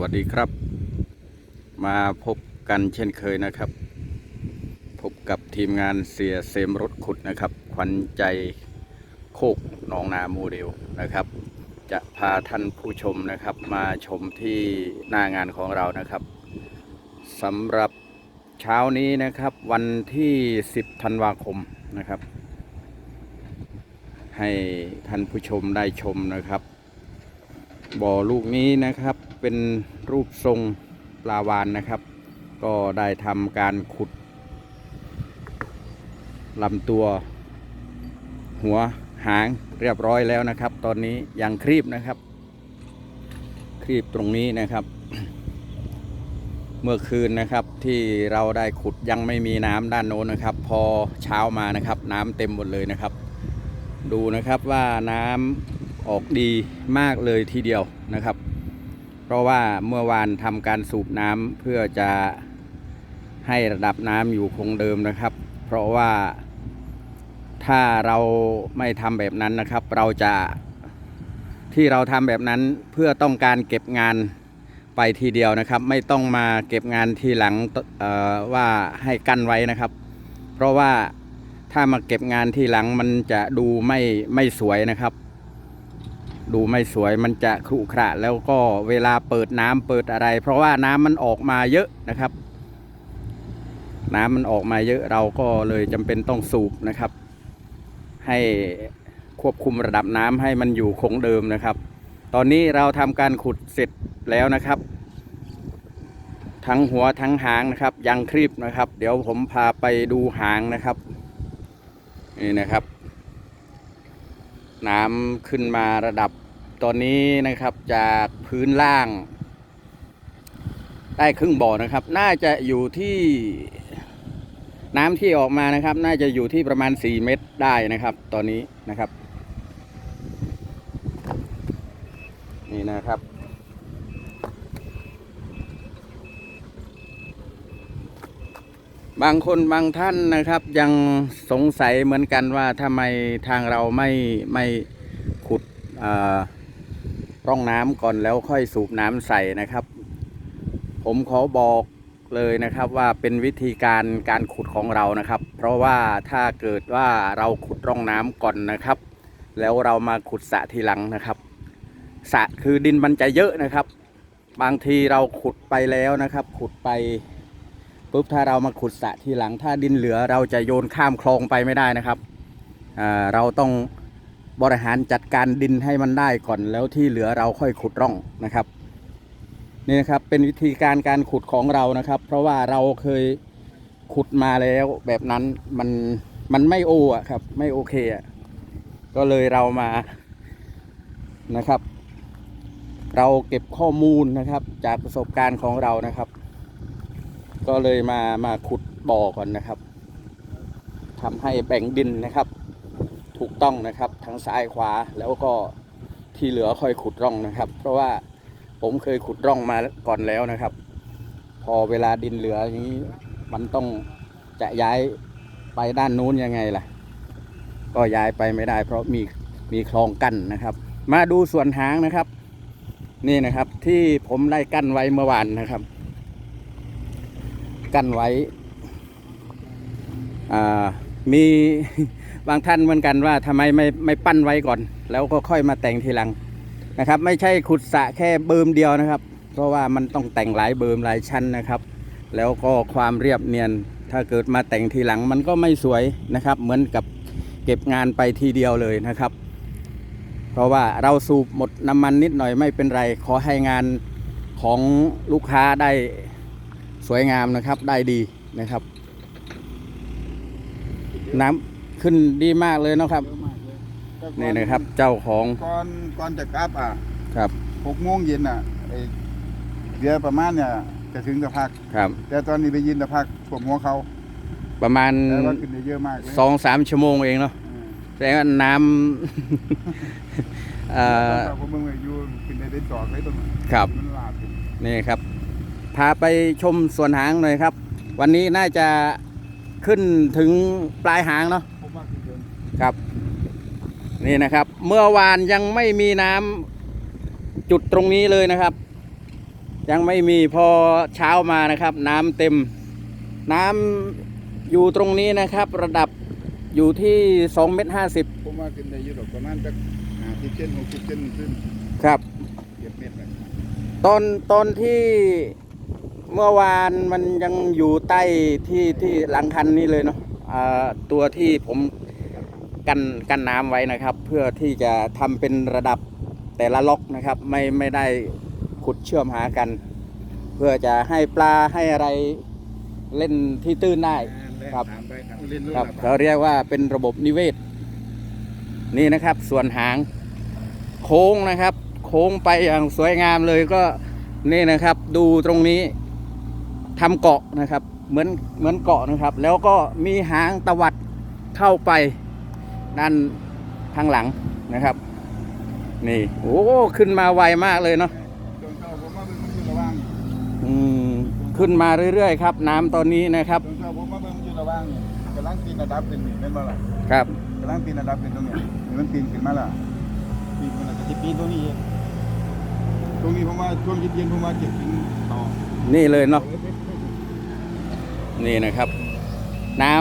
วัสดีครับ มาพบกันเช่นเคยนะครับ พบกับทีมงานเสียเซมรถขุดนะครับ ขวัญใจโคกหนองนาโมเดลนะครับ จะพาท่านผู้ชมนะครับ มาชมที่หน้างานของเรานะครับสำหรับเช้านี้นะครับวันที่ 10 ธันวาคมนะครับ ให้ท่านผู้ชมได้ชมนะครับบ่อลูกนี้นะครับ เป็นรูปทรงปลาวานนะครับ ก็ได้ทำการขุดลำตัว หัวหางเรียบร้อยแล้วนะครับ ตอนนี้ยังครีบนะครับ ครีบตรงนี้นะครับ เมื่อคืนนะครับที่เราได้ขุดยังไม่มีน้ำด้านโน้นนะครับ พอเช้ามานะครับ น้ำเต็มหมดเลยนะครับ ดูนะครับว่าน้ำออกดีมากเลยทีเดียวนะครับ เพราะว่าเมื่อวานทำการสูบน้ำเพื่อจะให้ระดับน้ำอยู่คงเดิมนะครับ เพราะว่าถ้าเราไม่ทำแบบนั้นนะครับ เราจะที่เราทำแบบนั้นเพื่อต้องการเก็บงานไปทีเดียวนะครับ ไม่ต้องมาเก็บงานทีหลังว่าให้กั้นไว้นะครับ เพราะว่าถ้ามาเก็บงานทีหลังมันจะดูไม่ไม่สวยนะครับ ดูไม่สวยมันจะขรุขระแล้วก็เวลาเปิดน้ำเปิดอะไร เพราะว่าน้ำมันออกมาเยอะนะครับ น้ำมันออกมาเยอะเราก็เลยจำเป็นต้องสูบนะครับ ให้ควบคุมระดับน้ำให้มันอยู่คงเดิมนะครับ ตอนนี้เราทำการขุดเสร็จแล้วนะครับ ทั้งหัวทั้งหางนะครับยังครีบนะครับ เดี๋ยวผมพาไปดูหางนะครับนี่นะครับ น้ำขึ้นมาระดับตอนนี้นะครับจากพื้นล่าง ได้ครึ่งบ่อนะครับ น่าจะอยู่ที่น้ำที่ออกมานะครับ น่าจะอยู่ที่ประมาณ 4 เมตรได้นะครับ ตอนนี้นะครับ นี่นะครับ บางคนบางท่านนะครับ ยังสงสัยเหมือนกันว่าทำไมทางเราไม่ไม่ขุดอ่าร่องน้ำก่อนแล้วค่อยสูบน้ำใส่นะครับ ผมขอบอกเลยนะครับว่าเป็นวิธีการการขุดของเรานะครับ เพราะว่าถ้าเกิดว่าเราขุดร่องน้ำก่อนนะครับ แล้วเรามาขุดสระทีหลังนะครับสระคือดินมันจะเยอะนะครับ บางทีเราขุดไปแล้วนะครับ ขุดไป ปุ๊บถ้าเรามาขุดสระทีหลัง ถ้าดินเหลือเราจะโยนข้ามคลองไปไม่ได้นะครับเราต้องบริหารจัดการดินให้มันได้ก่อนแล้วที่เหลือเราค่อยขุดร่องนะครับนี่นะครับเป็นวิธีการการขุดของเรานะครับ เพราะว่าเราเคยขุดมาแล้วแบบนั้นมันมันไม่โออะครับ ไม่โอเคอะก็เลยเรามานะครับ เราเก็บข้อมูลนะครับ จากประสบการณ์ของเรานะครับ ก็เลยมามาขุดบ่อก่อนนะครับทำให้แบ่งดินนะครับ ถูกต้องนะครับทั้งซ้ายขวาแล้วก็ที่เหลือค่อยขุดร่องนะครับ เพราะว่าผมเคยขุดร่องมาก่อนแล้วนะครับ พอเวลาดินเหลืออย่างนี้มันต้องจะย้ายไปด้านนู้นยังไงล่ะ ก็ย้ายไปไม่ได้ เพราะมีมีคลองกั้นนะครับ มาดูส่วนหางนะครับ นี่นะครับที่ผมได้กั้นไว้เมื่อวานนะครับ กั้นไว้อ่ามีบางท่านเหมือนกันว่าทำไมไม่ไม่ปั้นไว้ก่อน แล้วก็ค่อยมาแต่งทีหลังนะครับ ไม่ใช่ขุดสะแค่เบิมเดียวนะครับ เพราะว่ามันต้องแต่งหลายเบิมหลายชั้นนะครับ แล้วก็ความเรียบเนียน ถ้าเกิดมาแต่งทีหลังมันก็ไม่สวยนะครับ เหมือนกับเก็บงานไปทีเดียวเลยนะครับ เพราะว่าเราสูบหมดน้ำมันนิดหน่อยไม่เป็นไร ขอให้งานของลูกค้าได้ สวยงามนะครับได้ดีนะครับ น้ำขึ้นดีมากเลยเนาะครับเยอะมากเลยแต่ก่อนี่นะครับเจ้าของก่อนก่อนจะกลับอะครับหกโมงเย็นอะไอ้เรือประมาณเนี่ยจะถึงตะพักครับ แต่ตอนนี้ไปยินตะพักถ่วมหัวเขา ประมาณแต่ว่าขึ้นได้เยอะมากเลยสองสามชั่วโมงเองเนาะอืมแสดงว่าน้ำเอ่อตอนผมเมืองอยู่ขึ้นได้เป็นจอกเลยตรงนั้นครับมันลาดขึ้นนี่ครับ พาไปชมส่วนหางหน่อยครับ วันนี้น่าจะขึ้นถึงปลายหางเนาะผมว่าขึ้นเดินครับ นี่นะครับ เมื่อวานยังไม่มีน้ำจุดตรงนี้เลยนะครับ ยังไม่มีพอเช้ามานะครับ น้ำเต็ม น้ำอยู่ตรงนี้นะครับ ระดับอยู่ที่2เมตร50ผมว่าขึ้นได้อยู่ดอกประมาณสักห้าสิบเซนหกสิบเซนขึ้นครับเก็บเม็ดเลยตอนตอนที่ เมื่อวานมันยังอยู่ใต้ที่ที่หลังคันนี้เลยเนาะตัวที่ผมกันกันน้ำไว้นะครับ เพื่อที่จะทำเป็นระดับแต่ละล็อกนะครับ ไม่ไม่ได้ขุดเชื่อมหากัน เพื่อจะให้ปลาให้อะไรเล่นที่ตื้นได้ครับครับเล่นเรื่องครับละเขาเรียกว่าเป็นระบบนิเวศ นี่นะครับส่วนหางโค้งนะครับ โค้งไปอย่างสวยงามเลยก็นี่นะครับ ดูตรงนี้ ทำเกาะนะครับ เหมือนเหมือนเกาะนะครับ แล้วก็มีหางตวัดเข้าไปด้านทางหลังนะครับ นี่ โอ้ขึ้นมาไวมากเลยเนาะจนเข้าผมว่ามันอยู่ระหว่างอืมขึ้นมาเรื่อยๆครับ น้ำตอนนี้นะครับจนเข้าผมว่ามันอยู่ระหว่างนี่กำลังปีนระดับเป็นนี่เป็นบ่ล่ะครับกำลังปีนระดับเป็นตรงเนี้ยนี่มันปีนขึ้นมาและปีนขึ้นแล้วก็จะปีนตรงนี้เองตรงนี้ผมว่าช่วงเย็นๆผมว่าเก็บกินต่อนี่เลยเนาะ นี่นะครับ น้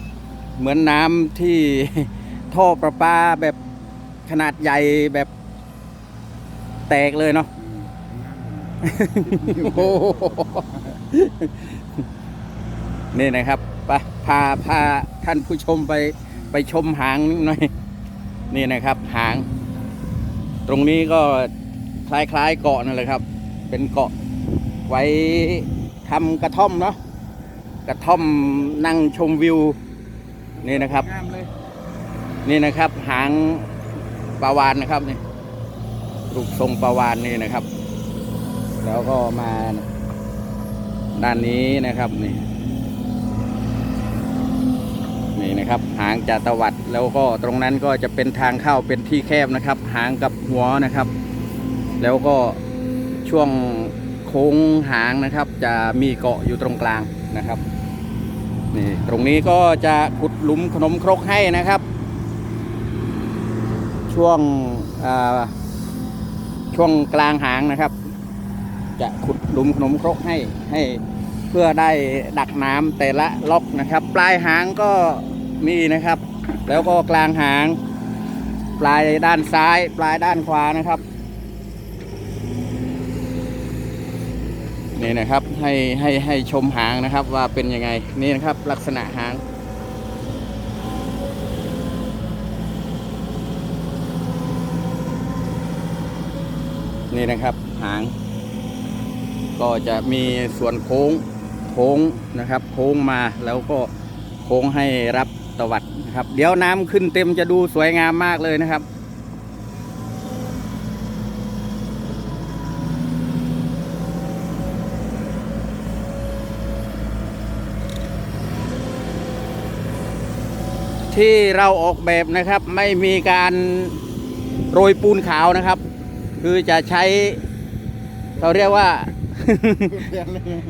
ำเหมือนน้ำที่ท่อประปาแบบขนาดใหญ่แบบแตกเลยเนาะโอ้โหนี่นะครับไปพาพาท่านผู้ชมไปไปชมหางนิดหน่อย นี่นะครับ หาง ตรงนี้ก็คล้ายๆเกาะนั่นแหละครับ เป็นเกาะไว้ทำกระท่อมเนาะ กระท่อมนั่งชมวิวนี่นะครับงามเลยนี่นะครับหางปลาวานนะครับนี่รูปทรงปลาวานนี่นะครับ แล้วก็มาด้านนี้นะครับนี่นี่นะครับ หางจะตวัดแล้วก็ตรงนั้นก็จะเป็นทางเข้าเป็นที่แคบนะครับ หางกับหัวนะครับ แล้วก็ช่วงโค้งหางนะครับ จะมีเกาะอยู่ตรงกลาง นะครับนี่ตรงนี้ก็จะขุดหลุมขนมครกให้นะครับ ช่วงช่วงกลางหางนะครับ จะขุดหลุมขนมครกให้ให้เพื่อได้ดักน้ำแต่ละล็อกนะครับ ปลายหางก็มีนะครับ แล้วก็กลางหาง ปลายด้านซ้าย ปลายด้านขวานะครับ นี่นะครับให้ให้ให้ชมหางนะครับว่าเป็นยังไงนี่นะครับลักษณะหาง นี่นะครับหาง ก็จะมีส่วนโค้งโค้งนะครับ โค้งมาแล้วก็โค้งให้รับตวัดนะครับ เดี๋ยวน้ำขึ้นเต็มจะดูสวยงามมากเลยนะครับ ที่เราออกแบบนะครับไม่มีการโรยปูนขาวนะครับ คือจะใช้เขาเรียกว่า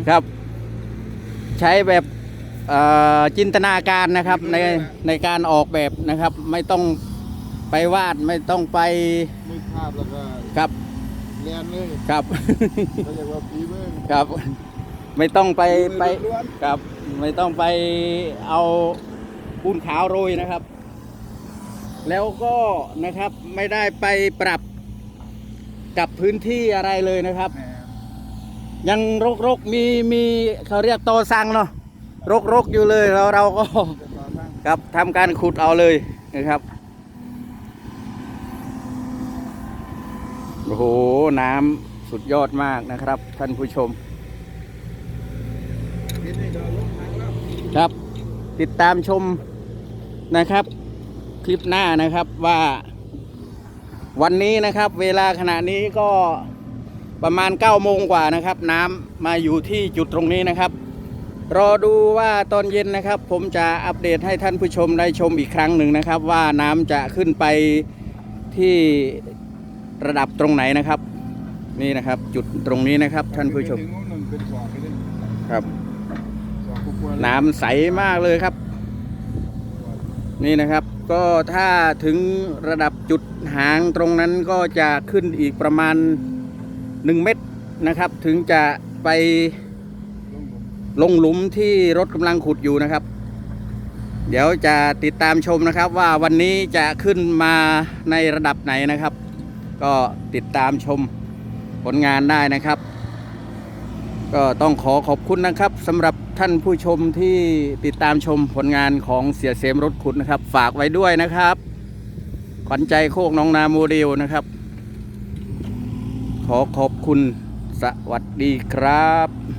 ครับ ใช้แบบเอ่อจินตนาการนะครับในในการออกแบบนะครับ ไม่ต้องไปวาดไม่ต้องไปมือภาพแล้วก็ครับเรียนเลยครับเขาเรียกว่าปีเบิ้งครับ ไม่ต้องไปไปล้วนครับ ไม่ต้องไปเอา ปูนขาวโรยนะครับ แล้วก็นะครับไม่ได้ไปปรับกับพื้นที่อะไรเลยนะครับ ยังรกรกๆมีมีเขาเรียกโตสังเนาะรกรกๆอยู่เลยแล้วเราก็จะต่อสร้างครับทำการขุดเอาเลยนะครับโอ้โหน้ำสุดยอดมากนะครับ ท่านผู้ชม ครับ ติดตามชม นะครับ คลิปหน้านะครับว่า วันนี้นะครับ เวลาขณะนี้ก็ประมาณ9โมงกว่านะครับ น้ำมาอยู่ที่จุดตรงนี้นะครับ รอดูว่าตอนเย็นนะครับ ผมจะอัปเดตให้ท่านผู้ชมได้ชมอีกครั้งหนึ่งนะครับ ว่าน้ำจะขึ้นไปที่ระดับตรงไหนนะครับ นี่นะครับ จุดตรงนี้นะครับ ท่านผู้ชมครับ น้ำใสมากเลยครับ นี่นะครับ ก็ถ้าถึงระดับจุดหางตรงนั้นก็จะขึ้นอีกประมาณ 1 เมตรนะครับ ถึงจะไปลงหลุมลงหลุมที่รถกำลังขุดอยู่นะครับ เดี๋ยวจะติดตามชมนะครับว่าวันนี้จะขึ้นมาในระดับไหนนะครับ ก็ติดตามชมผลงานได้นะครับ ก็ต้องขอขอบคุณนะครับสำหรับท่านผู้ชมที่ติดตามชมผลงานของเสียเสมรถขุดนะครับ ฝากไว้ด้วยนะครับขวัญใจโคกน้องนาโมเดลนะครับ ขอขอบคุณสวัสดีครับ